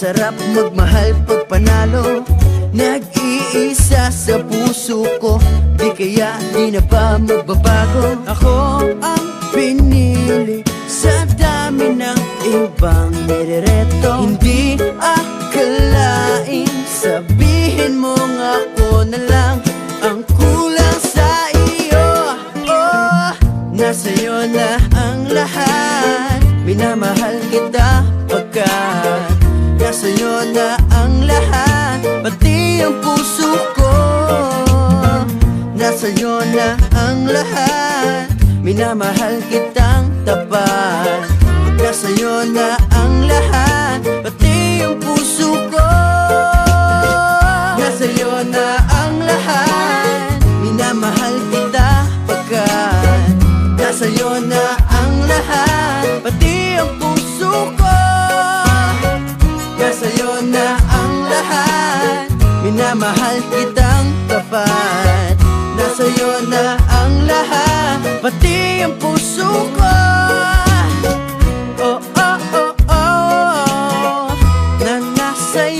sarap magmahal pag panalo. Nag-iisa sa puso ko Di kaya di na ba magbabago? Ako ang pinili Sa dami ng ibang nirereto. Hindi akalaing Sabihin mo nga ako na lang Ang kulang sa iyo. Oh, nasa'yo na ang lahat. Minamahal kita pagkat Nasa'yo na ang lahat Minamahal kitang tapat. Nasa'yo na ang lahat Pati ang puso ko. Nasa'yo na ang lahat Minamahal kita pagkat. Nasa'yo na ang lahat Pati ang puso ko. Nasa'yo na ang lahat Minamahal kitang tapat na ang lahat Pati ang puso ko. Oh, oh, oh, oh, oh Na nasa